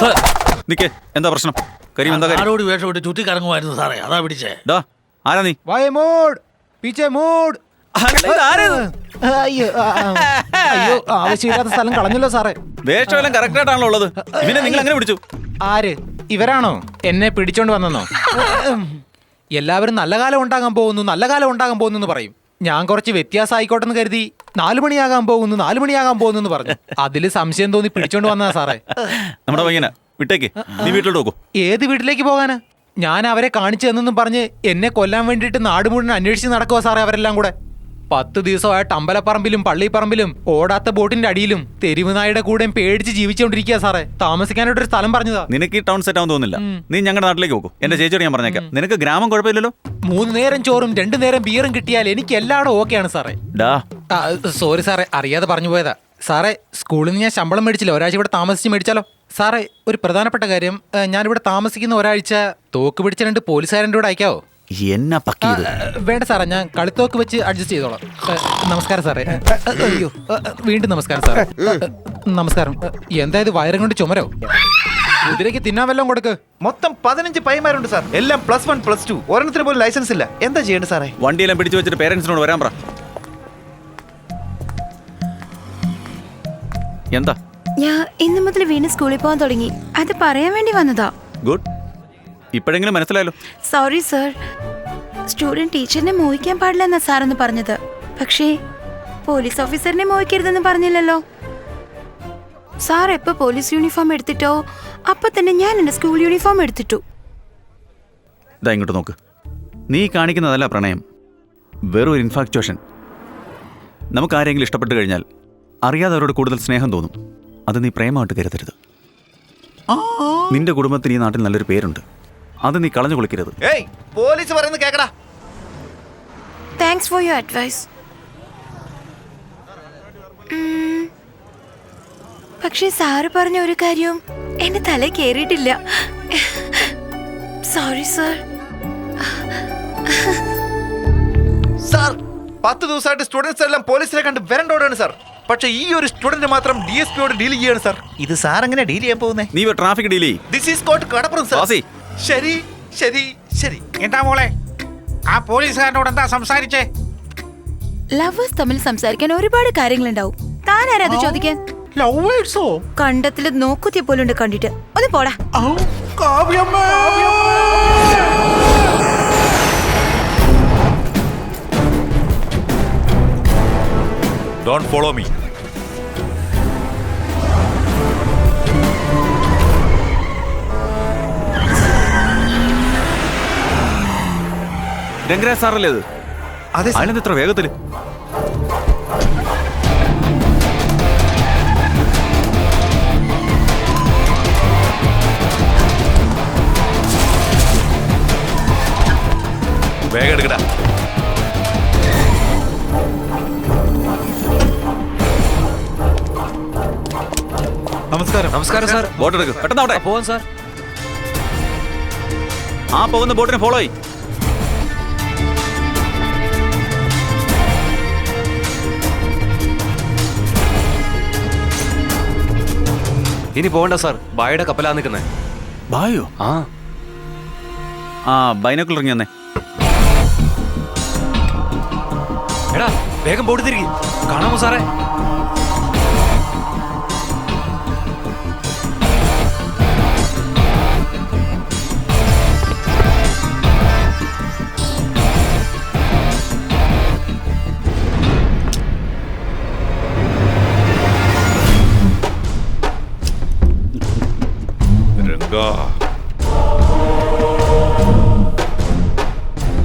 Sir നിക്കേ. എന്താ പ്രശ്നം? കരീം എന്താ കാര്യം? ആരോട് വേഷം ഇട്ട് ചുറ്റി കറങ്ങുമായിരുന്നു സാറേ? അതാ പിടിച്ചേ. ഡാ ആരാ നീ? വായ മൂഡ് പീച്ചെ മൂഡ് അയ്യോ. അയ്യോ ആവശ്യമില്ലാത്ത സ്ഥലം കളഞ്ഞല്ലോ സാറേ. വേഷമെല്ലാം കറക്റ്റ് ആയിട്ടാണല്ലോ ഉള്ളത് ഇവനെ നിങ്ങൾ എങ്ങനെ പിടിച്ചു? ആര്? ഇവരാണോ? എന്നെ പിടിച്ചോണ്ട് വന്നെന്നോ? എല്ലാവരും നല്ല കാലം ഉണ്ടാകാൻ പോകുന്നു നല്ല കാലം ഉണ്ടാകാൻ പോകുന്നു എന്ന് പറയും. ഞാൻ കുറച്ച് വ്യത്യാസം ആയിക്കോട്ടെ എന്ന് കരുതി നാലു മണിയാകാൻ പോകുന്നു നാലു മണിയാകാൻ പോകുന്നു എന്ന് പറഞ്ഞു. അതിൽ സംശയം തോന്നി പിടിച്ചോണ്ട് വന്നാ സാറേ. നമ്മുടെ പയ്യന വിട്ടേക്ക്. നീ വീട്ടിലോട്ട് നോക്കൂ. ഏത് വീട്ടിലേക്ക് പോകാനാ? ഞാൻ അവരെ കാണിച്ചു തന്നെന്നും പറഞ്ഞ് എന്നെ കൊല്ലാൻ വേണ്ടിയിട്ട് നാട് മുഴുവൻ അന്വേഷിച്ച് നടക്കുവാ സാറേ അവരെല്ലാം കൂടെ. പത്ത് ദിവസമായിട്ട് അമ്പലപ്പറമ്പിലും പള്ളിപ്പറമ്പിലും ഓടാത്ത ബോട്ടിന്റെ അടിയിലും തെരുവ് നായുടെ കൂടെയും പേടിച്ച് ജീവിച്ചുകൊണ്ടിരിക്കുക സാറേ. താമസിക്കാനായിട്ടൊരു സ്ഥലം പറഞ്ഞതാ. നിനക്ക് ഈ ടൗൺ സെറ്റ് ആവാൻ തോന്നുന്നില്ല നീ ഞങ്ങളുടെ നാട്ടിലേക്ക് പോകും എന്റെ ചേച്ചിയോട് ഞാൻ പറഞ്ഞേക്കാം. നിനക്ക് ഗ്രാമം കുഴപ്പമില്ലല്ലോ? മൂന്ന് നേരം ചോറും രണ്ടു നേരം ബിയറും കിട്ടിയാൽ എനിക്ക് എല്ലായിടും ഓക്കെയാണ് സാറേ. ഡാ. ആ, സോറി സാറേ അറിയാതെ പറഞ്ഞു പോയതാ. സാറേ സ്കൂളിൽ നിന്ന് ഞാൻ ശമ്പളം മേടിച്ചില്ല. ഒരാഴ്ച ഇവിടെ താമസിച്ച് മേടിച്ചാലോ? സാറേ ഒരു പ്രധാനപ്പെട്ട കാര്യം ഞാൻ ഇവിടെ താമസിക്കുന്ന ഒരാഴ്ച തോക്ക് പിടിച്ച രണ്ട് പോലീസുകാരന്റെ കൂടെ അയക്കാവോ? എന്നാ പക്കിയത് ഏ, വേണ്ട സാറേ ഞാൻ കളിത്തോക്ക് വെച്ച് അഡ്ജസ്റ്റ് ചെയ്തോളാം. ഏ, നമസ്കാരം സാറേ. ഏ, ഏ, അയ്യോ ഏ, ഏ, വീണ്ടും നമസ്കാരം സാറേ. ഏ, ഏ, നമസ്കാരം. ഏ, എന്താ ഇത് വയറും കൊണ്ട് ചുമരോ? കുതിരയ്ക്ക് തിന്നാൻ വല്ലതും കൊടുക്ക്. മൊത്തം പതിനഞ്ച് പൈമാരുണ്ട് സാർ. എല്ലാം പ്ലസ് വൺ പ്ലസ് ടു ഒരെണ്ണത്തിന് പോലും ലൈസൻസ് ഇല്ല. എന്താ ചെയ്യേണ്ടത് സാറേ? വണ്ടിയെല്ലാം പിടിച്ചു വെച്ചിട്ട് പേരൻസിനോട് വരാൻ പറ. എന്താ? ഞാൻ ഇന്നു മുതൽ വീണ്ടും സ്കൂളിൽ പോകാൻ തുടങ്ങി. അത് പറയാൻ വേണ്ടി വന്നതാ. ഗുഡ് ഇപ്പോഴെങ്കിലും മനസ്സിലായല്ലോ. സോറി സർ സ്റ്റുഡന്റ് ടീച്ചറിനെ മോഹിക്കാൻ പാടില്ല എന്നാ സാറെന്ന് പറഞ്ഞത്. പക്ഷേ പോലീസ് ഓഫീസറിനെ മോഹിക്കരുതെന്ന് പറഞ്ഞില്ലല്ലോ. സാർ എപ്പോ പോലീസ് യൂണിഫോം എടുത്തിട്ടോ? അപ്പൊ തന്നെ ഞാൻ എന്റെ സ്കൂൾ യൂണിഫോം എടുത്തിട്ടു. ഇതാ ഇങ്ങോട്ട് നോക്ക്. നീ കാണിക്കുന്നതല്ല പ്രണയം. വെറും ഒരു ഇൻഫാക്ച്വേഷൻ നമുക്ക് ആരെങ്കിലും ഇഷ്ടപ്പെട്ട് കഴിഞ്ഞാൽ അറിയാതെ അവരോട് കൂടുതൽ സ്നേഹം തോന്നും. അത് നീ പ്രേമമായിട്ട് കരുതരുത്. നിന്റെ കുടുംബത്തിന് ഈ നാട്ടിൽ നല്ലൊരു പേരുണ്ട്. അത് നീ കളഞ്ഞു കുളിക്കരുത്. ഏയ് പോലീസ് പറയുന്നത് കേക്കടാ. താങ്ക്സ് ഫോർ യുവർ അഡ്വൈസ് പക്ഷേ സാറ് പറഞ്ഞ ഒരു കാര്യവും എന്റെ തല കേറിയിട്ടില്ല. സോറി സർ സാർ പത്ത് ദിവസമായിട്ട് സ്റ്റുഡൻസ് എല്ലാം പോലീസിനെ കണ്ട് വരണ്ടോടാണ് സാർ പക്ഷെ ഈ ഒരു സ്റ്റുഡന്റ് മാത്രം ഡി എസ് പിയോട് ഡീൽ ചെയ്യാണ് സാർ ഇത് സാർ എങ്ങനെ ഡീൽ ചെയ്യാൻ പോകുന്നേ? നീ ട്രാഫിക് ഡീൽ ചെയ്യ്. ദിസ് ഈസ് കോട്ട് കടപ്പുറം സാർ വാസി. ശരി ശരി ശരി. എന്താ മോളെ? ആ പോലീസുകാരനോട് എന്താ സംസാരിച്ചേ? ലവേഴ്സ് തമ്മിൽ സംസാരിക്കാൻ ഒരുപാട് കാര്യങ്ങളുണ്ടാവും. താനാരത് അത് ചോദിക്കാൻ? ലവേഴ്സോ കണ്ടത്തിൽ നോക്കുത്തിയ പോലുണ്ട് കണ്ടിട്ട്. ഒന്ന് പോടാ. ഡോണ്ട് ഫോളോ മീ രംഗരാജ് സാറല്ലേ അത്? അതെ സാർ. അതിനെന്ത് ഇത്ര വേഗത്തിൽ? എടുക്കടാ. നമസ്കാരം. നമസ്കാരം സാർ. ബോട്ട് എടുക്കും. പെട്ടെന്ന് അവിടെ. പോവാൻ സാർ. ആ പോകുന്ന ബോട്ടിനെ ഫോളോ ആയി ഇനി പോകണ്ട സാർ. ബായുടെ കപ്പലാ നിൽക്കുന്നത് ബായോ? ആ. ആ ബൈനക്കുൾ ഇറങ്ങി വേഗം ബോട്ട് തിരികെ കാണാമോ സാറേ രംഗാ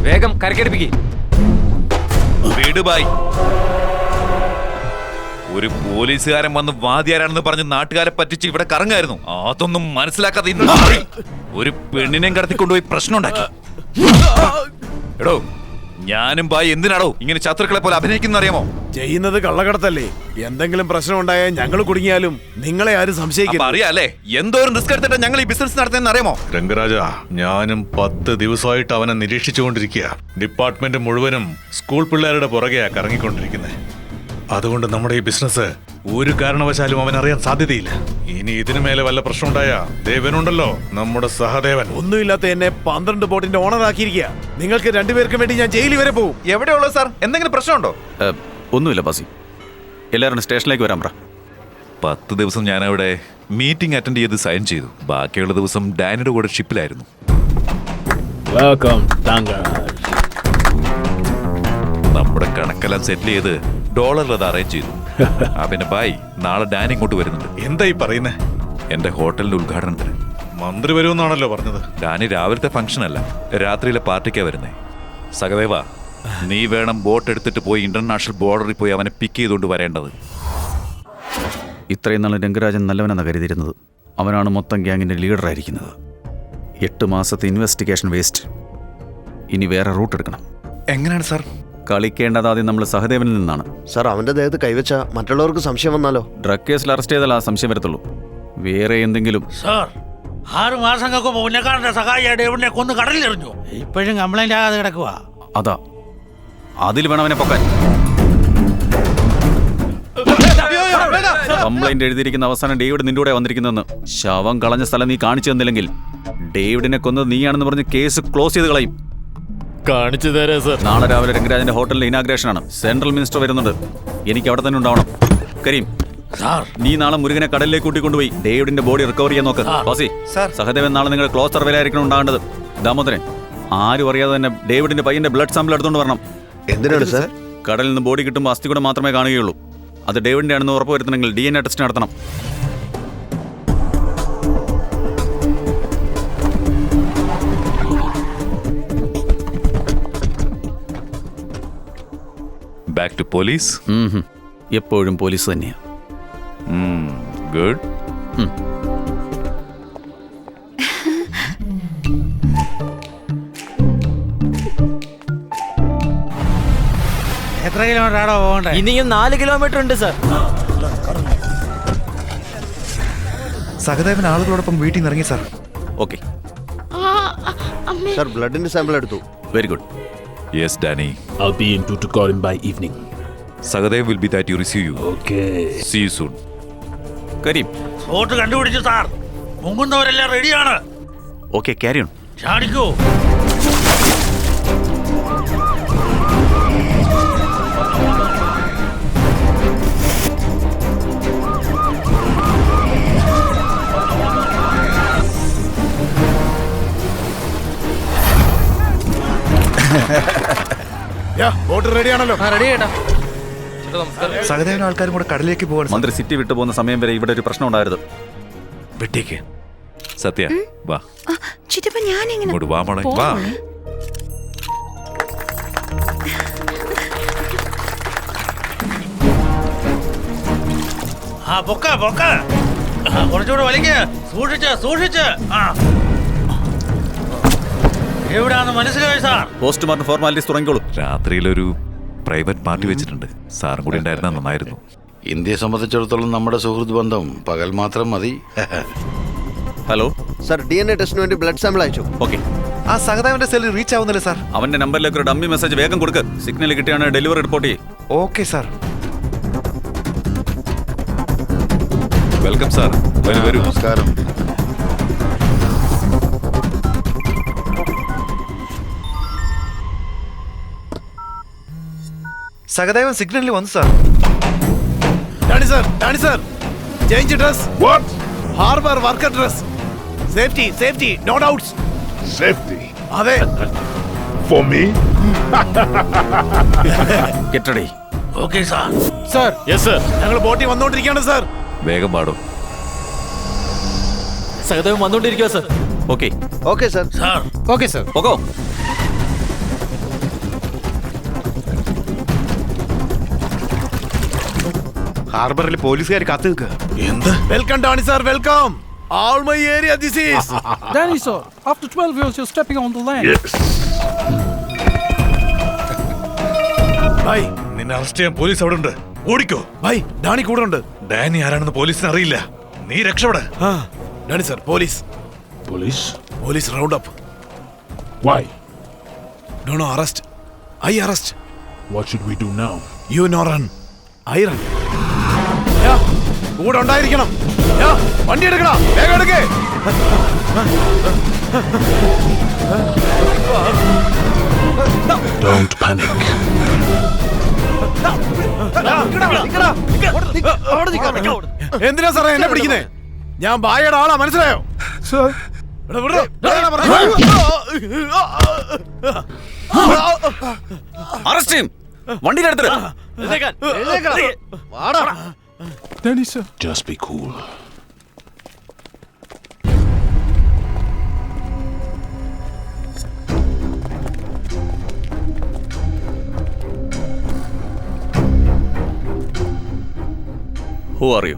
വേഗം കരക്കെടുപ്പിക്ക് ഒരു പോലീസുകാരൻ വന്ന് വാദ്യാരാണെന്ന് പറഞ്ഞ് നാട്ടുകാരെ പറ്റിച്ച് ഇവിടെ കറങ്ങായിരുന്നു. അതൊന്നും മനസ്സിലാക്കാതെ ഇന്ന് മാറി. ഒരു പെണ്ണിനെയും കടത്തിക്കൊണ്ടുപോയി പ്രശ്നം ഉണ്ടാക്കി എടോ ഞാനും ബായി എന്തിനാടോ ഇങ്ങനെ ശത്രുക്കളെ പോലെ അഭിനയിക്കുന്ന അറിയാമോ? ചെയ്യുന്നത് കള്ളക്കടത്തല്ലേ? എന്തെങ്കിലും പ്രശ്നം ഉണ്ടായാൽ ഞങ്ങൾ കുടുങ്ങിയാലും നിങ്ങളെ ആരും അപ്പൊ സംശയിക്കില്ല അറിയാലേ എന്തോരം റിസ്ക് എടുത്തിട്ട് ഞങ്ങൾ ഈ ബിസിനസ് നടത്തുന്ന അറിയാമോ? രംഗരാജ ഞാനും പത്ത് ദിവസമായിട്ട് അവനെ നിരീക്ഷിച്ചുകൊണ്ടിരിക്കുക ഡിപ്പാർട്ട്മെന്റ് മുഴുവനും സ്കൂൾ പിള്ളേരുടെ പുറകെയാ കറങ്ങിക്കൊണ്ടിരിക്കുന്നത് അതുകൊണ്ട് നമ്മുടെ ഈ ബിസിനസ് ഒരു കാരണവശാലും അവൻ അറിയാൻ സാധ്യതയില്ല. ഇനി ഇതിനു മേലെ വല്ല പ്രശ്നം ഉണ്ടായാ ദേവനുണ്ടല്ലോ നമ്മുടെ സഹദേവൻ. ഒന്നുമില്ലാത്ത എന്നെ പന്ത്രണ്ട് ബോട്ടിന്റെ ഓണർ ആക്കിയിരിക്കുക. നിങ്ങൾക്ക് രണ്ടുപേർക്കും വേണ്ടി ഞാൻ ജയിലിൽ വരെ പോകും എവിടെയുള്ളൂ സാർ? എന്തെങ്കിലും പ്രശ്നമുണ്ടോ? ഒന്നുമില്ല ബാസി. എല്ലാവരും സ്റ്റേഷനിലേക്ക് വരാം പറ. പത്ത് ദിവസം ഞാൻ അവിടെ മീറ്റിംഗ് അറ്റൻഡ് ചെയ്ത് സൈൻ ചെയ്തു. ബാക്കിയുള്ള ദിവസം ഡാനിയുടെ കൂടെ ഷിപ്പിലായിരുന്നു. നമ്മുടെ കണക്കെല്ലാം സെറ്റിൽ ചെയ്ത് ഡോളറിൽ അത് അറേഞ്ച് ചെയ്തു. ആ പിന്നെ ബായ് നാളെ ഡാൻ ഇങ്ങോട്ട് വരുന്നുണ്ട്. എന്തായി പറയുന്നേ? എന്റെ ഹോട്ടലിന്റെ ഉദ്ഘാടനത്തിന്. മന്ത്രി വരുമെന്നാണല്ലോ പറഞ്ഞത്. ഡാനി രാവിലത്തെ ഫംഗ്ഷൻ അല്ല രാത്രിയിലെ പാർട്ടിക്കാ വരുന്നേ. സഹദേവ നീ വേണം ബോട്ട് എടുത്തിട്ട് പോയി ഇന്റർനാഷണൽ ബോർഡറിൽ പോയി അവനെ പിക്ക് ചെയ്തുകൊണ്ട് വരേണ്ടത്. ഇത്രയും നാൾ രംഗരാജൻ നല്ലവനെന്ന കരുതിയിരുന്നത്. അവനാണ് മൊത്തം ഗ്യാങ്ങിന്റെ ലീഡറായിരിക്കുന്നത്. എട്ട് മാസത്തെ ഇൻവെസ്റ്റിഗേഷൻ വേസ്റ്റ് ഇനി വേറെ റൂട്ട് എടുക്കണം. എങ്ങനെയാണ് സാർ? കളിക്കേണ്ടത് ആദ്യം നമ്മൾ സഹദേവനിൽ നിന്നാണ്. സാർ അവന്റെ ദേഹത്ത് കൈവച്ച മറ്റുള്ളവർക്ക് സംശയം വന്നാലോ? ഡ്രഗ് കേസിൽ അറസ്റ്റ് ചെയ്താൽ ആ സംശയം വരത്തുള്ളൂ. വേറെ എന്തെങ്കിലും? സാർ ആറ് മാസങ്ങൾക്ക് മുന്നേക്കാരന്റെ സഹായിയായിട്ട് എവിടെ കൊന്ന് കടലിലെറിഞ്ഞു ഇപ്പോഴും കംപ്ലൈന്റ് ആകാതെ കിടക്കുക അതാ. അതിൽ വേണം അവനെ പൊക്കാൻ. കംപ്ലൈന്റ് എഴുതിയിരിക്കുന്ന അവസാനം ഡേവിഡ് നിന്റെ കൂടെ വന്നിരിക്കുന്നതെന്ന്. ശവം കളഞ്ഞ സ്ഥലം നീ കാണിച്ചു തന്നില്ലെങ്കിൽ ഡേവിഡിനെ കൊന്നത് നീയാണെന്ന് പറഞ്ഞ് കേസ് ക്ലോസ് ചെയ്ത് കളയും. കാണിച്ചു തരാം സർ നാളെ രാവിലെ രംഗരാജന്റെ ഹോട്ടലിൽ ഇനാഗ്രേഷൻ ആണ്. സെൻട്രൽ മിനിസ്റ്റർ വരുന്നുണ്ട്. എനിക്ക് അവിടെ തന്നെ ഉണ്ടാവണം. കരീം സാർ. നീ നാളെ മുരുകനെ കടലിലേക്ക് കൂട്ടിക്കൊണ്ടുപോയി. ഡേവിഡിന്റെ ബോഡി റിക്കവർ ചെയ്യാൻ നോക്ക്. ബാസി സാർ. സഹദേവൻ നാളെ നിങ്ങൾ ക്ലോസ് സർവേലായിരിക്കണം ഉണ്ടാകേണ്ടത്. ദാമോദരൻ ആരും അറിയാതെ തന്നെ ഡേവിഡിന്റെ പയ്യന്റെ ബ്ലഡ് സാമ്പിൾ എടുത്തുകൊണ്ട് വരണം. എന്തിനാണ് സർ? കടലിൽ നിന്ന് ബോഡി കിട്ടുമ്പോൾ അസ്ഥി കൂടെ മാത്രമേ കാണുകയുള്ളൂ. അത് ഡേവിഡിന്റെ ആണെന്ന് ഉറപ്പുവരുത്തണമെങ്കിൽ ഡി എൻ എ ടെസ്റ്റ് നടത്തണം. Back to police. എപ്പോഴും പോലീസ് തന്നെയാണ് ഗുഡ് എത്ര കിലോമീറ്റർ ആടോ പോകണ്ടേ? ഇനിയും നാല് കിലോമീറ്റർ ഉണ്ട് സർ സഹദേവൻ ആളുകളോടൊപ്പം വീട്ടിൽ നിന്ന് ഇറങ്ങി സാർ ഓക്കെ സാർ ബ്ലഡിന്റെ സാമ്പിൾ എടുത്തു. Very good yes Danny I'll be in to, to call him by evening. Sahadev will be that you receive you Okay. See you soon Karim spot കണ്ടുപിടിച്ചു സാർ മുങ്ങുന്നവരെല്ലാം റെഡിയാണ് okay carry on ചാടിക്കൂ. റെഡിയാണല്ലോ ready കേട്ടാ സഹദേവൻ ആൾക്കാരും കൂടെ കടലിലേക്ക് പോകാൻ മന്ത്രി സിറ്റി വിട്ടു പോകുന്ന സമയം വരെ ഇവിടെ ഒരു പ്രശ്നം ഉണ്ടായിരുന്നു വിട്ടേക്ക്. സത്യ വാ. ചിറ്റപ്പ ഞാൻ എങ്ങനെ ഇങ്ങോട്ട് വാ മോളെ വാ. ആ പൊക്ക പൊക്ക. കുറച്ചുകൂടെ വലിക്ക്. സൂക്ഷിച്ച് സൂക്ഷിച്ച്. ആ. എവിടാന്ന് മനസ്സിലായി സാർ? പോസ്റ്റ്മോർട്ടം ഫോർമാലിറ്റീസ് തുടങ്ങിക്കോളൂ. രാത്രിയിലൊരു പ്രൈവറ്റ് പാർട്ടി വെച്ചിട്ടുണ്ട്. സാറും കൂടി ഉണ്ടായിരുന്ന നന്നായിരുന്നു. ഇന്ത്യയെ സംബന്ധിച്ചിടത്തോളം നമ്മുടെ സുഹൃത്ത് ബന്ധം പകൽ മാത്രം മതി. Hello? Sir D N A ടെസ്റ്റിന് വേണ്ടി ബ്ലഡ് സാമ്പിൾ അയച്ചു. ഓക്കെ. ആ സഹതാവിന്റെ സെല്ലിൽ റീച്ച് ആവുന്നില്ല സാർ? അവന്റെ നമ്പറിലേക്ക് ഒരു ഡമ്മി മെസ്സേജ് വേഗം കൊടുക്ക്. സിഗ്നൽ കിട്ടിയാണ് ഡെലിവറി റിപ്പോർട്ട് ചെയ്യും. Okay sir. വെൽക്കം സാർ വരൂ വരൂ. നമസ്കാരം. സഹദേവൻ സിഗ്നലിൽ വന്നു sir. Danny sir Danny sir. Change dress. What harbour worker dress. Safety safety no doubts safety അതെ. For me get ready okay sir sir yes sir ഞങ്ങൾ ബോട്ടിൽ വന്നുകൊണ്ടിരിക്കുകയാണ് സാർ വേഗം പാടും. Sahadevan വന്നുകൊണ്ടിരിക്കുക sir okay okay sir sir okay sir പോകോ. ഹാർബറിൽ പോലീസുകാർ കാത്തു നിൽക്കുക എന്ത്? Welcome Danny sir welcome all my area this is Danny, sir, after 12 years, you're stepping on the land. By നിന്നെ അറസ്റ്റ് ചെയ്യാൻ പോലീസ് അവിടെ ഉണ്ട്. ഓടിക്കോ. ബൈ ഡാണി കൂടെ ഉണ്ട്. ഡാനി ആരാണെന്ന് പോലീസിന് അറിയില്ല. നീ രക്ഷപ്പെട. ആ Danny sir police Police? Police round up Why? No no arrest I arrest What should we do now? You no run I run കൂടെ ഉണ്ടായിരിക്കണം. യാ, വണ്ടി എടുക്കണ വേഗം എടുക്കേ. എന്തിനാ സാറേ എന്നെ പിടിക്കുന്നേ? ഞാൻ ബായയുടെ ആളാ മനസ്സിലായോ? അറസ്റ്റ് ചെയ്യും. വണ്ടിയിലെടുത്തിട്ട് Danny sir. Just be cool. Who are you?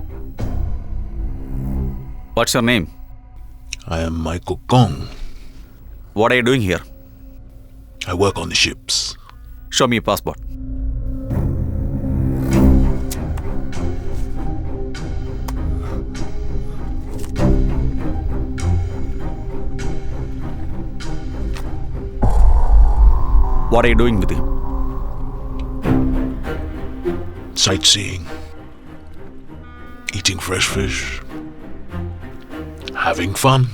What's your name? I am Michael Kong. What are you doing here? I work on the ships. Show me your passport. What are you doing with him? Sightseeing, eating fresh fish, having fun.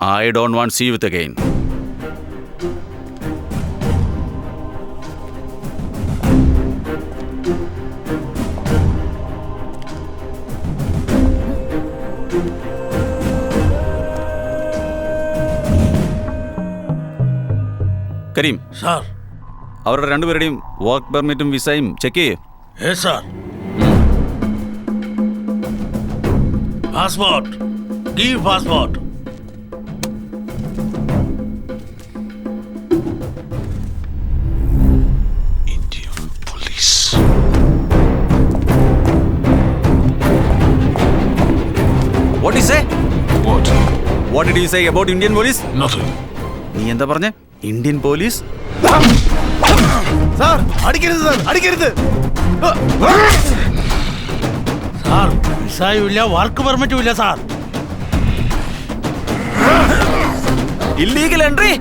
I don't want to see you again. Kareem. Sir. അവരുടെ രണ്ടുപേരുടെയും work പെർമിറ്റും വിസയും check ചെയ്യേ. ഏ sir. Passport give passport Indian police. What you say What? What did you say about Indian police Nothing. നീ എന്താ പറഞ്ഞേ? Indian police? Sir അടിക്കരുത് സാർ അടിക്കരുത്. സാർ വിസായുമില്ല വർക്ക് പെർമിറ്റും ഇല്ല സാർ. Illegal entry